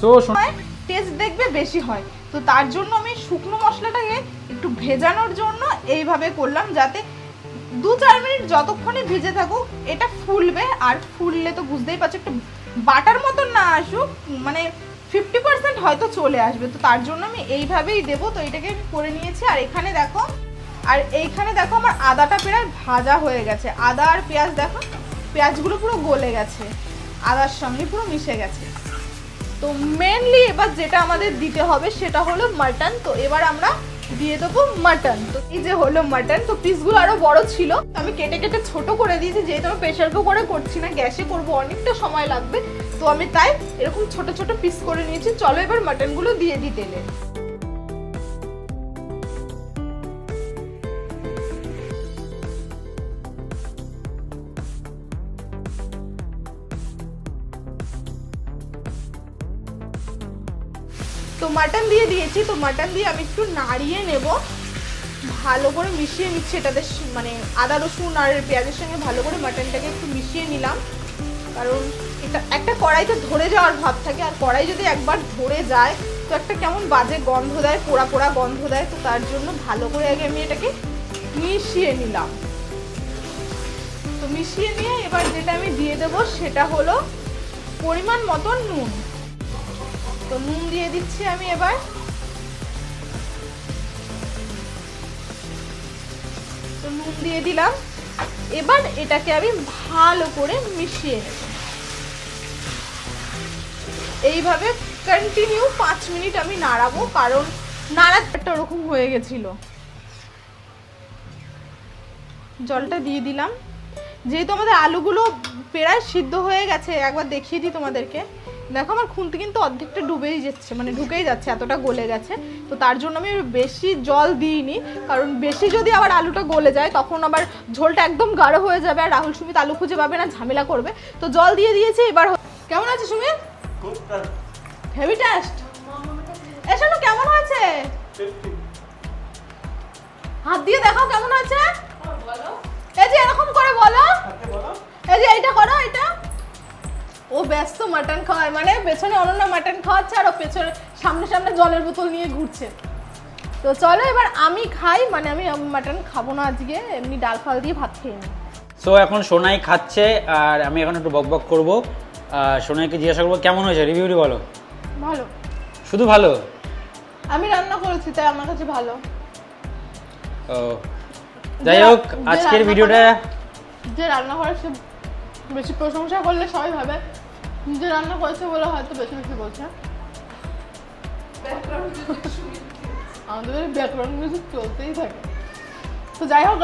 So test দেখবে বেশি হয়। তো তার জন্য আমি শুকনো মশলাটাকে একটু ভেজানোর জন্য এইভাবে করলাম যাতে দু চার মিনিট যতক্ষণে ভিজে থাকুক এটা ফুলবে। আর ফুললে তো বুঝতেই পারছ, একটু বাটার মতন না আসুক মানে ফিফটি পার্সেন্ট হয়তো চলে আসবে। তো তার জন্য আমি এইভাবেই দেবো। তো এটাকে করে নিয়েছি। আর এখানে দেখো, আর এইখানে দেখো আমার আদাটা প্রায় ভাজা হয়ে গেছে। আদা আর পেঁয়াজ দেখো, পেঁয়াজগুলো পুরো গলে গেছে। আদার সঙ্গে পুরো মিশে গেছে। তো মেনলি এবার যেটা আমাদের দিতে হবে সেটা হলো মাটন তো এবার আমরা দিয়ে দেবো মাটন তো এই যে হলো মাটন তো পিসগুলো আরও বড় ছিল। আমি কেটে কেটে ছোট করে দিয়েছি, যেহেতু আমি প্রেশার কুকারে করছি না, গ্যাসে করব, অনেকটা সময় লাগবে। তো আমি তাই এরকম ছোট ছোট পিস করে নিয়েছি। চলো এবার মাটনগুলো দিয়ে দিই তেলে তো মাটন দিয়ে দিয়েছি, তো মাটন দিয়ে আমি একটু নাড়িয়ে নেব। ভালো করে মিশিয়ে নিচ্ছি এটাতে মানে আদা, রসুন আর পেঁয়াজের সঙ্গে ভালো করে মাটনটাকে একটু মিশিয়ে নিলাম। কারণ এটা, একটা কড়াইতে ধরে যাওয়ার ভাব থাকে, আর কড়াই যদি একবার ধরে যায়, তো একটা কেমন বাজে গন্ধ দেয়, পোড়া পোড়া গন্ধ দেয়, তো তার জন্য ভালো করে আগে আমি এটাকে মিশিয়ে নিলাম। তো মিশিয়ে নিয়ে এবার যেটা আমি দিয়ে দেবো সেটা হলো পরিমাণ মতন নুন। তো নুন দিয়ে দিচ্ছি আমি এবার। তো নুন দিয়ে দিলাম। এবার এটাকে আমি ভালো করে মিশিয়ে নেব। এইভাবে কন্টিনিউ পাঁচ মিনিট আমি নাড়াবো, কারণ নাড়াটা ওরকম হয়ে গেছিল। জলটা দিয়ে দিলাম। যেহেতু আমাদের আলুগুলো প্রায় সিদ্ধ হয়ে গেছে, একবার দেখিয়ে দিই তোমাদেরকে। দেখো আমার খুন্তি কিন্তু অর্ধেকটা ডুবেই যাচ্ছে মানে ঢুকেই যাচ্ছে এতটা গলে গেছে। তো তার জন্য আমি বেশি জল দিইনি কারণ বেশি যদি আবার আলুটা গলে যায় তখন আবার ঝোলটা একদম গাঢ় হয়ে যাবে আর রাহুল সুমিত আলু খুঁজে পাবে না ঝামেলা করবে। তো জল দিয়ে দিয়েছি এবার হ- কেমন আছে সুমিত হেভি টেস্ট এসো না কেমন হয়েছে? হাত দিয়ে দেখাও কেমন হয়েছে? এই যে এরকম করে বলো। এই যে এইটা করো ও ব্যস্ত মাটন খাওয়ায় মানে পেছনে অনন্যা মাটন খাওয়াচ্ছে আর ও পেছনে সামনে সামনে জলের বোতল নিয়ে ঘুরছে। তো চলো এবার আমি খাই মানে আমি মাটন খাব না আজকে এমনি ডাল ফাল দিয়ে ভাত খেয়ে নিই। সো এখন সোনাই খাচ্ছে আর আমি এখন একটু বকবক করব। সোনাইকে জিজ্ঞাসা করব কেমন হয়েছে? রিভিউটি বলো। ভালো। শুধু ভালো? আমি রান্না করেছি তাই আমার কাছে ভালো। ও যাই হোক আজকের ভিডিওটা যে রান্না করে সে বেশি প্রশংসা করলে সবাই ভাবে। নিজে রান্না করেছে বলে হয়তো বেশি বেশি বলছে। আমাদের ব্যাকগ্রাউন্ড মিউজিক চলতেই থাকে। তো যাই হোক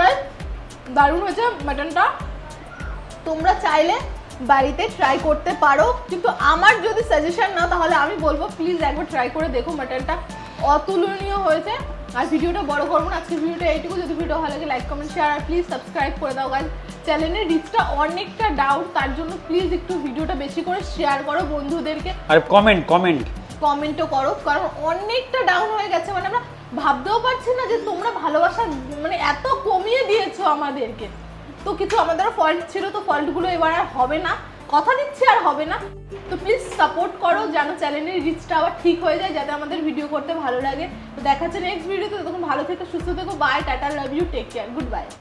দারুণ হয়েছে মাটনটা তোমরা চাইলে বাড়িতে ট্রাই করতে পারো। কিন্তু আমার যদি সাজেশন না, তাহলে আমি বলব প্লিজ একবার ট্রাই করে দেখো মাটনটা অতুলনীয় হয়েছে। আর ভিডিওটা বড় করব না আজকে ভিডিওটা এইটুকু। যদি ভিডিও ভালো লাগে লাইক কমেন্ট শেয়ার আর প্লিজ সাবস্ক্রাইব করে দাও গাইজ চ্যানেলের রিচটা অনেকটা ডাউট তার জন্য প্লিজ একটু ভিডিওটা বেশি করে শেয়ার করো বন্ধুদেরকে। আর কমেন্ট কমেন্ট কমেন্টও করো কারণ অনেকটা ডাউন হয়ে গেছে। মানে আমরা ভাবতেও পারছি না যে তোমরা ভালোবাসা মানে এত কমিয়ে দিয়েছ আমাদেরকে। তো কিছু আমাদের ফল্ট ছিল তো ফল্টগুলো এবার আর হবে না। কথা দিচ্ছি আর হবে না। তো প্লিজ সাপোর্ট করো যেন চ্যানেলের রিচটা আবার ঠিক হয়ে যায়, যাতে আমাদের ভিডিও করতে ভালো লাগে। তো দেখাচ্ছে নেক্সট ভিডিওতে তখন ভালো থেকে, সুস্থ থেকো bye tata love you take care good bye